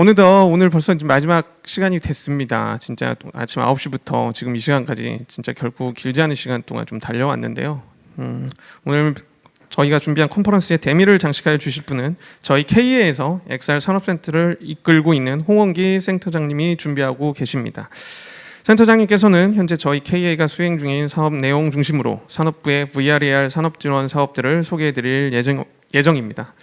어느덧 오늘 벌써 마지막 시간이 됐습니다. 진짜 또 아침 9시부터 지금 이 시간까지 진짜 결코 길지 않은 시간 동안 좀 달려왔는데요. 음, 오늘 저희가 준비한 컨퍼런스의 대미를 장식하여 주실 분은 저희 K에서 XR 산업센터를 이끌고 있는 홍원기 센터장님이 준비하고 계십니다. 센터장님께서는 현재 저희 KA가 수행 중인 사업 내용 중심으로 산업부의 VRAR 산업 지원 사업들을 소개해 드릴 예정, 예정입니다.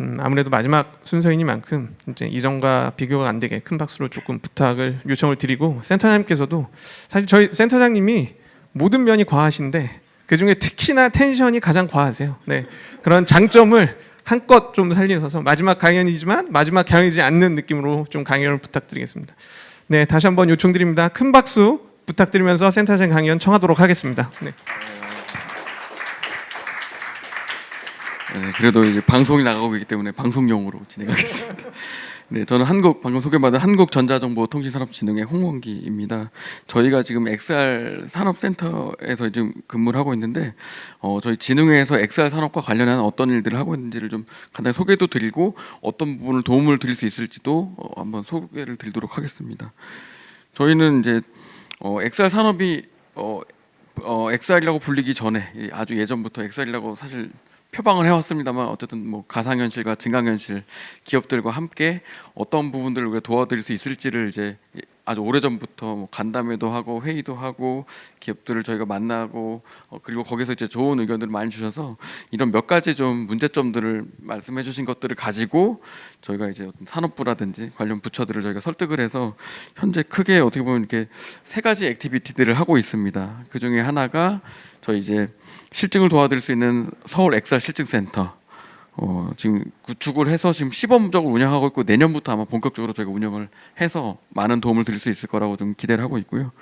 음, 아무래도 마지막 순서이니만큼 이제 이전과 비교가 안 되게 큰 박수로 조금 부탁을 요청을 드리고 센터장님께서도 사실 저희 센터장님이 모든 면이 과하신데 그 중에 특히나 텐션이 가장 과하세요. 네 그런 장점을 한껏 좀 살리셔서 마지막 강연이지만 마지막 강연이지 않는 느낌으로 좀 강연을 부탁드리겠습니다. 네 다시 한번 요청드립니다. 큰 박수 부탁드리면서 센터장 강연 청하도록 하겠습니다. 네. 네, 그래도 이제 방송이 나가고 있기 때문에 방송용으로 진행하겠습니다. 네, 저는 한국 방금 소개받은 한국전자정보통신산업진흥의 홍원기입니다. 저희가 지금 XR 산업센터에서 지금 근무를 하고 있는데 어, 저희 진흥회에서 XR 산업과 관련한 어떤 일들을 하고 있는지를 좀 간단히 소개도 드리고 어떤 부분을 도움을 드릴 수 있을지도 어, 한번 소개를 드리도록 하겠습니다. 저희는 이제 어, XR 산업이 어, 어, XR이라고 불리기 전에 이 아주 예전부터 XR이라고 사실 표방을 해왔습니다만 어쨌든 뭐 가상현실과 증강현실 기업들과 함께 어떤 부분들을 우리가 도와드릴 수 있을지를 이제 아주 오래전부터 뭐 간담회도 하고 회의도 하고 기업들을 저희가 만나고 어, 그리고 거기서 이제 좋은 의견들을 많이 주셔서 이런 몇 가지 좀 문제점들을 말씀해 주신 것들을 가지고 저희가 이제 산업부라든지 관련 부처들을 저희가 설득을 해서 현재 크게 어떻게 보면 이렇게 세 가지 액티비티들을 하고 있습니다. 그 중에 하나가 저희 이제 실증을 도와드릴 수 있는 서울 엑살 실증센터 어, 지금 구축을 해서 지금 시범적으로 운영하고 있고 내년부터 아마 본격적으로 저희가 운영을 해서 많은 도움을 드릴 수 있을 거라고 좀 기대를 하고 있고요.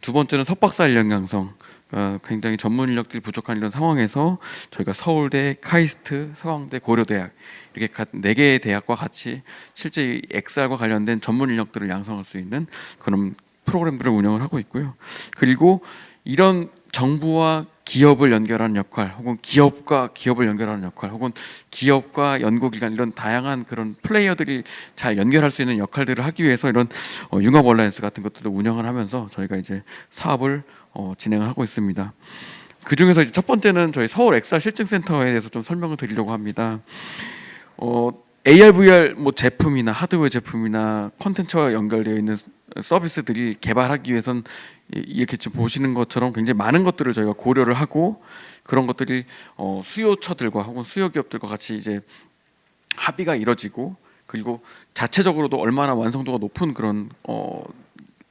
두 번째는 석박사 인력 양성. 어, 굉장히 전문 인력들이 부족한 이런 상황에서 저희가 서울대, 카이스트, 서강대, 고려대학 이렇게 가- 네 개의 대학과 같이 실제 이 XR과 관련된 전문 인력들을 양성할 수 있는 그런 프로그램들을 운영을 하고 있고요. 그리고 이런 정부와 기업을 연결하는 역할, 혹은 기업과 기업을 연결하는 역할, 혹은 기업과 연구기관 이런 다양한 그런 플레이어들이 잘 연결할 수 있는 역할들을 하기 위해서 이런 어, 융합 얼라이언스 같은 것들을 운영을 하면서 저희가 이제 사업을 어, 진행을 하고 있습니다. 그 중에서 이제 첫 번째는 저희 서울 엑사 실증센터에 대해서 좀 설명을 드리려고 합니다. 어, AR, VR 뭐 제품이나 하드웨어 제품이나 콘텐츠와 연결되어 있는 서비스들이 개발하기 위해선 이- 이렇게 지금 보시는 것처럼 굉장히 많은 것들을 저희가 고려를 하고 그런 것들이 어, 수요처들과 혹은 수요 기업들과 같이 이제 합의가 이뤄지고 그리고 자체적으로도 얼마나 완성도가 높은 그런 어,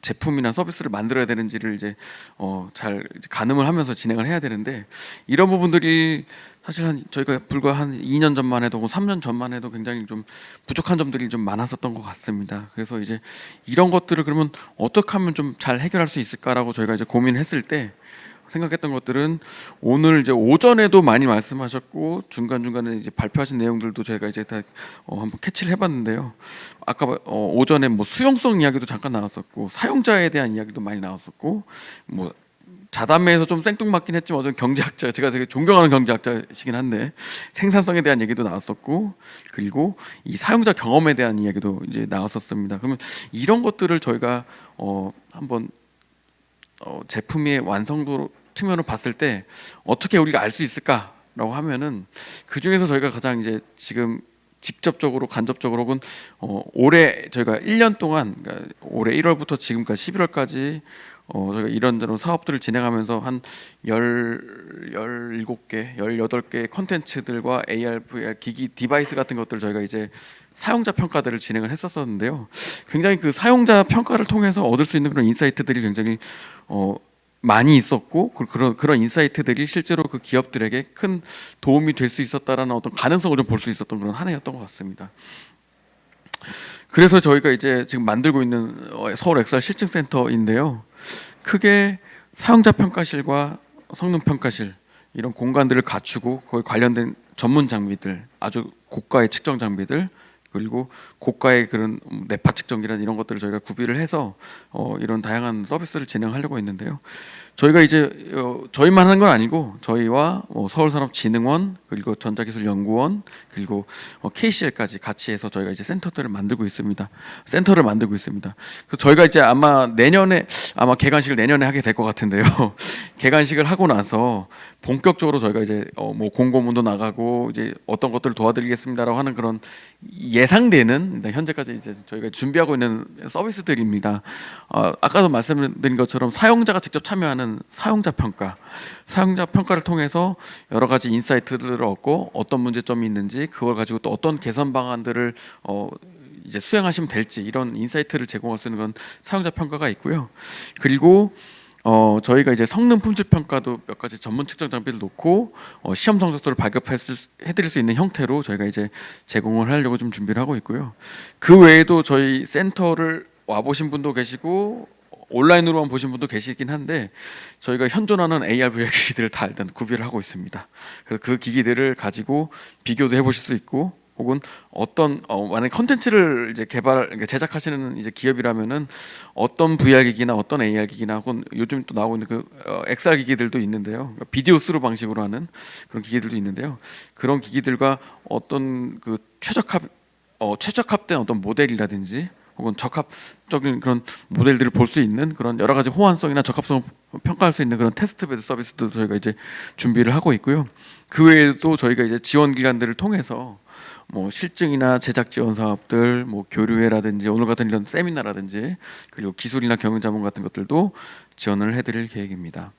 제품이나 서비스를 만들어야 되는지를 이제 어, 잘 이제 가늠을 하면서 진행을 해야 되는데 이런 부분들이 사실 한 저희가 불과 한 2년 전만 해도 혹은 3년 전만 해도 굉장히 좀 부족한 점들이 좀 많았었던 것 같습니다. 그래서 이제 이런 것들을 그러면 어떻게 하면 좀 잘 해결할 수 있을까라고 저희가 이제 고민을 했을 때 생각했던 것들은 오늘 이제 오전에도 많이 말씀하셨고 중간 중간에 이제 발표하신 내용들도 저희가 이제 다 어, 한번 캐치를 해봤는데요. 아까 어, 오전에 뭐 수용성 이야기도 잠깐 나왔었고 사용자에 대한 이야기도 많이 나왔었고 뭐 자담회에서 좀 생뚱맞긴 했지만 어떤 경제학자 제가 되게 존경하는 경제학자시긴 한데 생산성에 대한 얘기도 나왔었고 그리고 이 사용자 경험에 대한 이야기도 이제 나왔었습니다. 그러면 이런 것들을 저희가 어 한번 어 제품의 완성도 측면을 봤을 때 어떻게 우리가 알 수 있을까라고 하면은 그 중에서 저희가 가장 이제 지금 직접적으로 간접적으로 혹은 어 올해 저희가 1년 동안 그러니까 올해 1월부터 지금까지 11월까지 어 저희가 이런저런 사업들을 진행하면서 한 열, 17개, 18개 컨텐츠들과 AR, VR 기기 디바이스 같은 것들을 저희가 이제 사용자 평가들을 진행을 했었었는데요. 굉장히 그 사용자 평가를 통해서 얻을 수 있는 그런 인사이트들이 굉장히 어 많이 있었고 그- 그런 그런 인사이트들이 실제로 그 기업들에게 큰 도움이 될 수 있었다라는 어떤 가능성을 좀 볼 수 있었던 그런 한 해였던 것 같습니다. 그래서 저희가 이제 지금 만들고 있는 어, 서울 엑셀 실증 센터인데요. 크게 사용자 평가실과 성능 평가실 이런 공간들을 갖추고 거기 관련된 전문 장비들, 아주 고가의 측정 장비들, 그리고 고가의 그런 내파 측정기란 이런 것들을 저희가 구비를 해서 어, 이런 다양한 서비스를 진행하려고 했는데요. 저희가 이제 어, 저희만 하는 건 아니고 저희와 뭐 서울산업진흥원 그리고 전자기술연구원 그리고 어, KCL까지 같이 해서 저희가 이제 센터들을 만들고 있습니다. 센터를 만들고 있습니다. 그래서 저희가 이제 아마 내년에 아마 개관식을 내년에 하게 될 것 같은데요. 개관식을 하고 나서 본격적으로 저희가 이제 어, 뭐 공고문도 나가고 이제 어떤 것들을 도와드리겠습니다라고 하는 그런 예상되는 네, 현재까지 이제 저희가 준비하고 있는 서비스들입니다. 어, 아까도 말씀드린 것처럼 사용자가 직접 참여 하는 사용자 평가, 사용자 평가를 통해서 여러 가지 인사이트들을 얻고 어떤 문제점이 있는지 그걸 가지고 또 어떤 개선 방안들을 어, 이제 수행하시면 될지 이런 인사이트를 제공할 수 있는 그런 사용자 평가가 있고요. 그리고 어 저희가 이제 성능 품질 평가도 몇 가지 전문 측정 장비를 놓고 어, 시험 성적서를 발급해 드릴 수 있는 형태로 저희가 이제 제공을 하려고 좀 준비를 하고 있고요. 그 외에도 저희 센터를 와 보신 분도 계시고 온라인으로만 보신 분도 계시긴 한데 저희가 현존하는 AR VR 기기들을 다 일단 구비를 하고 있습니다. 그래서 그 기기들을 가지고 비교도 해보실 수 있고 혹은 어떤 어, 만약 컨텐츠를 이제 개발 그러니까 제작하시는 이제 기업이라면은 어떤 VR 기기나 어떤 AR 기기나 혹은 요즘 또 나오고 있는 그 어, XR 기기들도 있는데요. 그러니까 비디오 스루 방식으로 하는 그런 기기들도 있는데요. 그런 기기들과 어떤 그 최적합 어, 최적합된 어떤 모델이라든지 혹은 적합적인 그런 모델들을 볼 수 있는 그런 여러 가지 호환성이나 적합성을 평가할 수 있는 그런 테스트베드 서비스도 저희가 이제 준비를 하고 있고요. 그 외에도 저희가 이제 지원 기관들을 통해서 뭐 실증이나 제작 지원 사업들, 뭐 교류회라든지 오늘 같은 이런 세미나라든지 그리고 기술이나 경영 자문 같은 것들도 지원을 해드릴 계획입니다.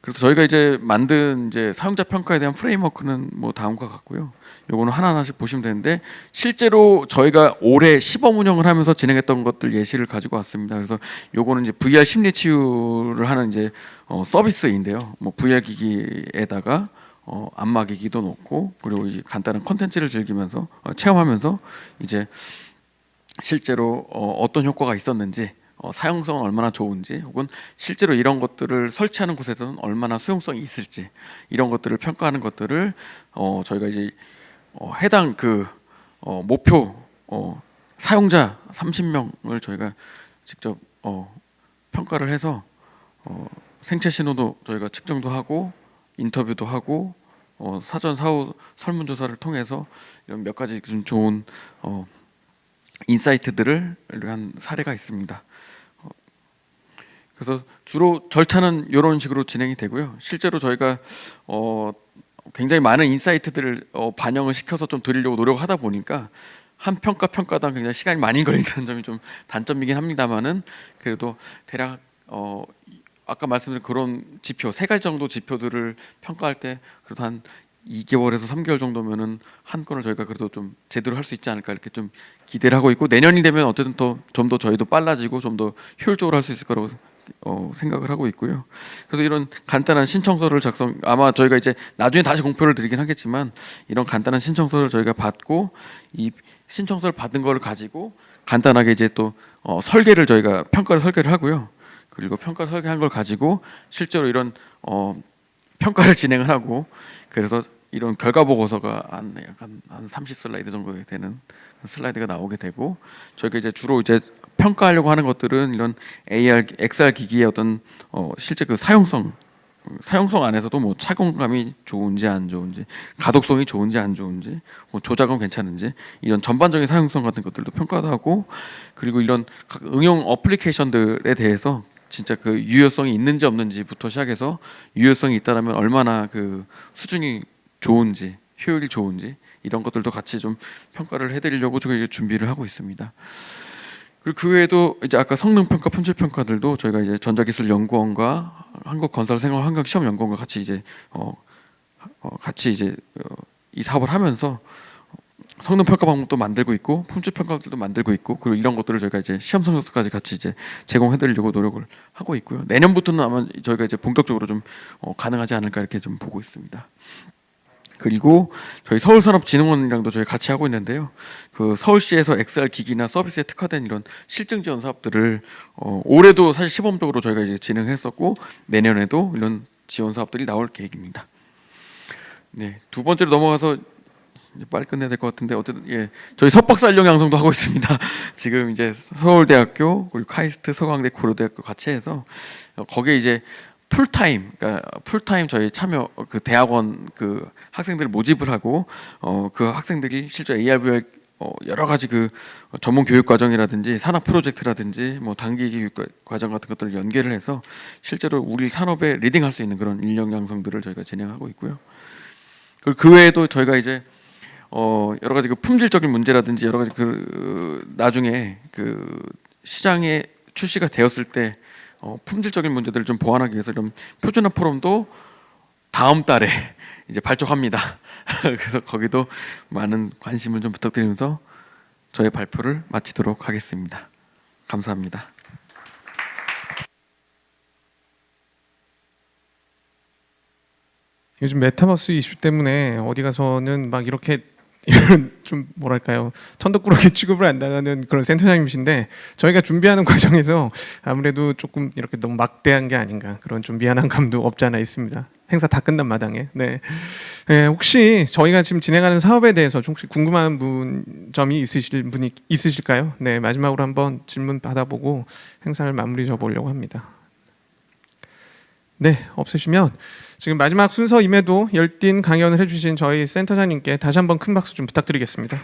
그래서 저희가 이제 만든 이제 사용자 평가에 대한 프레임워크는 뭐 다음과 같고요. 요거는 하나하나씩 보시면 되는데 실제로 저희가 올해 시범 운영을 하면서 진행했던 것들 예시를 가지고 왔습니다. 그래서 요거는 이제 VR 심리 치유를 하는 이제 어, 서비스인데요. 뭐 VR 기기에다가 어, 안마 기기도 놓고 그리고 이제 간단한 콘텐츠를 즐기면서 어, 체험하면서 이제 실제로 어, 어떤 효과가 있었는지 어, 사용성은 얼마나 좋은지 혹은 실제로 이런 것들을 설치하는 곳에서는 얼마나 수용성이 있을지 이런 것들을 평가하는 것들을 어, 저희가 이제 어, 해당 그 어, 목표 어, 사용자 30명을 저희가 직접 어, 평가를 해서 어, 생체 신호도 저희가 측정도 하고 인터뷰도 하고 어, 사전 사후 설문조사를 통해서 이런 몇 가지 좀 좋은 어, 인사이트들을 한 사례가 있습니다. 어, 그래서 주로 절차는 이런 식으로 진행이 되고요. 실제로 저희가 어, 굉장히 많은 인사이트들을 어, 반영을 시켜서 좀 드리려고 노력하다 보니까 한 평가 평가당 굉장히 시간이 많이 걸린다는 점이 좀 단점이긴 합니다만은 그래도 대략 어, 아까 말씀드린 그런 지표 세 가지 정도 지표들을 평가할 때 그래도 한 2개월에서 3개월 정도면은 한 건을 저희가 그래도 좀 제대로 할 수 있지 않을까 이렇게 좀 기대를 하고 있고 내년이 되면 어쨌든 더좀 더 저희도 빨라지고 좀 더 효율적으로 할 수 있을 거라고 어, 생각을 하고 있고요. 그래서 이런 간단한 신청서를 작성 아마 저희가 이제 나중에 다시 공표를 드리긴 하겠지만 이런 간단한 신청서를 저희가 받고 이 신청서를 받은 거를 가지고 간단하게 이제 또 어, 설계를 저희가 평가를 설계를 하고요. 그리고 평가를 설계한 걸 가지고 실제로 이런 어, 평가를 진행을 하고 그래서 이런 결과 보고서가 한 약간 한 30슬라이드 정도 되는 슬라이드가 나오게 되고 저희가 이제 주로 이제 평가하려고 하는 것들은 이런 AR, XR 기기의 어떤 어, 실제 그 사용성 사용성 안에서도 뭐 착용감이 좋은지 안 좋은지 가독성이 좋은지 안 좋은지 뭐 조작은 괜찮은지 이런 전반적인 사용성 같은 것들도 평가도 하고 그리고 이런 각 응용 어플리케이션들에 대해서 진짜 그 유효성이 있는지 없는지부터 시작해서 유효성이 있다라면 얼마나 그 수준이 좋은지 효율이 좋은지 이런 것들도 같이 좀 평가를 해드리려고 저희가 준비를 하고 있습니다. 그리고 그 외에도 이제 아까 성능 평가, 품질 평가들도 저희가 이제 전자기술연구원과 한국건설생활환경시험연구원과 같이 이제 어, 어 같이 이제 어, 이 사업을 하면서 성능 평가 방법도 만들고 있고 품질 평가들도 만들고 있고 그리고 이런 것들을 저희가 이제 시험 성적까지 같이 이제 제공해드리려고 노력을 하고 있고요. 내년부터는 아마 저희가 이제 본격적으로 좀 어, 가능하지 않을까 이렇게 좀 보고 있습니다. 그리고 저희 서울산업진흥원이랑도 저희 같이 하고 있는데요. 그 서울시에서 XR 기기나 서비스에 특화된 이런 실증 지원 사업들을 어, 올해도 사실 시범적으로 저희가 이제 진행했었고 내년에도 이런 지원 사업들이 나올 계획입니다. 네, 두 번째로 넘어가서 빨리 끝내야 될 것 같은데 어쨌든 예 저희 석박사 인력 양성도 하고 있습니다. 지금 이제 서울대학교 그리고 카이스트 서강대 고려대학교 같이 해서 어, 거기에 이제 풀타임 그러니까 풀타임 저희 참여 어, 그 대학원 그 학생들을 모집을 하고 어 그 학생들이 실제 ARVR 어 여러 가지 그 전문 교육 과정이라든지 산업 프로젝트라든지 뭐 단기 교육 과- 과정 같은 것들을 연계를 해서 실제로 우리 산업에 리딩할 수 있는 그런 인력 양성들을 저희가 진행하고 있고요. 그리고 그 외에도 저희가 이제 어 여러 가지 그 품질적인 문제라든지 여러 가지 그 나중에 그 시장에 출시가 되었을 때 어, 품질적인 문제들을 좀 보완하기 위해서 좀 표준화 포럼도 다음 달에 이제 발족합니다. 그래서 거기도 많은 관심을 좀 부탁드리면서 저의 발표를 마치도록 하겠습니다. 감사합니다. 요즘 메타버스 이슈 때문에 어디 가서는 막 이렇게 이런 좀 뭐랄까요 천덕꾸러기 취급을 안 당하는 그런 센터장님이신데 저희가 준비하는 과정에서 아무래도 조금 이렇게 너무 막대한 게 아닌가 그런 좀 미안한 감도 없지 않아 있습니다. 행사 다 끝난 마당에 네. 네, 혹시 저희가 지금 진행하는 사업에 대해서 좀 혹시 궁금한 분 점이 있으실 분이 있으실까요? 네 마지막으로 한번 질문 받아보고 행사를 마무리 져보려고 합니다. 네 없으시면 지금 마지막 순서임에도 열띤 강연을 해주신 저희 센터장님께 다시 한번 큰 박수 좀 부탁드리겠습니다.